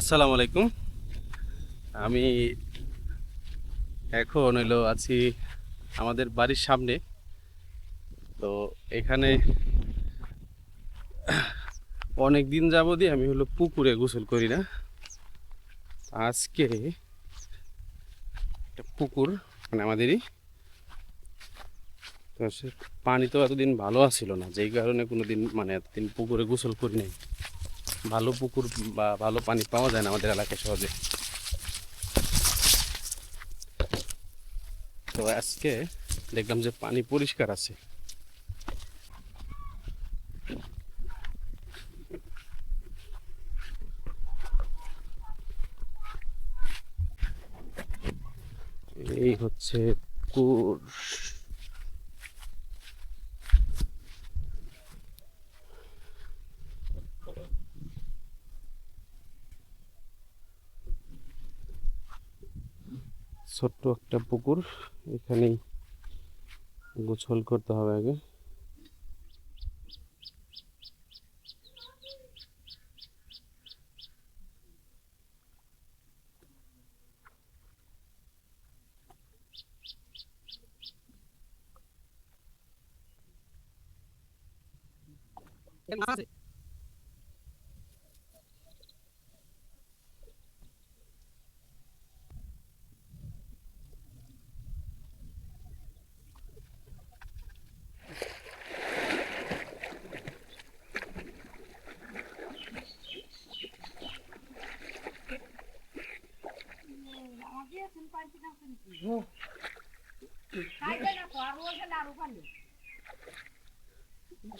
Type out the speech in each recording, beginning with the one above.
আসসালামু আলাইকুম। আমি এখন হইল আছি আমাদের বাড়ির সামনে। তো এখানে অনেক দিন যাবতই আমি হলো পুকুরে গোসল করি না। আজকে একটা পুকুর মানে আমাদেরই। পানি তো এতদিন ভালো আসছিল না, যেই কারণে কোনো দিন মানে এতদিন পুকুরে গোসল করি নাই। ভালো পুকুর বা ভালো পানি পাওয়া যায় না আমাদের এলাকায় সহজে। তো আজকে দেখলাম যে পানি পরিষ্কার আছে। এই হচ্ছে পুকুর। ছোট্ট একটা পুকুর। এখানেই গোসল করতে হবে আগে।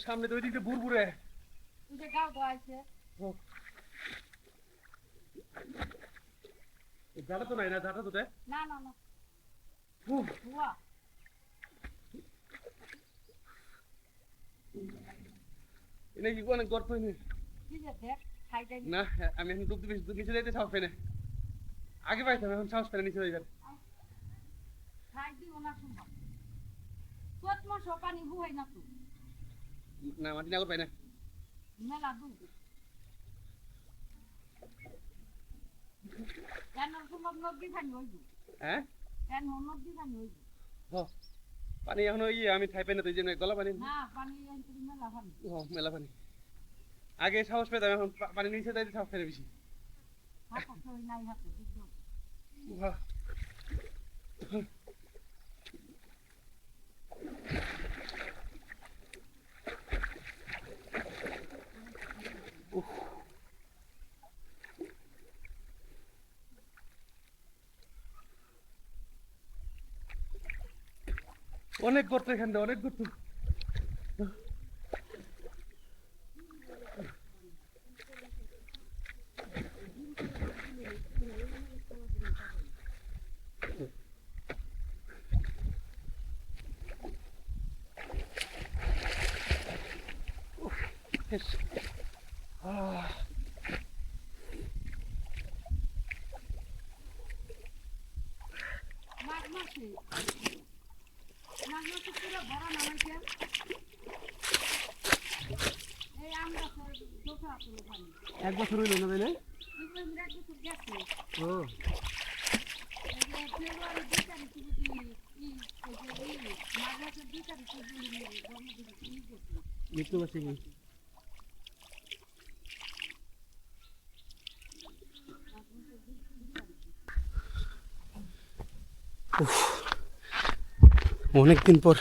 সামনে তো ওই দিকটা বুড়বুড়ে জাটা তো নাই না জাটা তো না না অনেক গর্ত আমি এখন ডুব দিবে নিচে যাইতে সাহস পাই আগে পাইতাম এখন সাহস না নিচে খাই দিও না মাটি না পাই না। হ্যাঁ? পানি এখন ওই আমি খাই পাই না তো এই জন্য গলা পানি। মেলা পানি। আগে সাহস পেতাম এখন পানি নিচে তাই সাহস না বেশি। হাতে সই নাই হাতে বুঝছ বাহ। উফ। অনেক গর্ত এখান থেকে অনেক গর্ত পুরো পানি এক বছর হইল না তাইলে ও। ফেব্রুয়ারি দুই অনেক দিন পর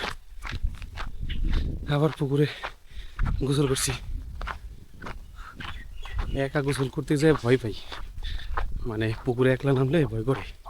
আবার পুকুরে গোসল করছি। একা গোসল করতে যায় ভয় পাই। মানে পুকুরে একলা নামলে ভয় করে।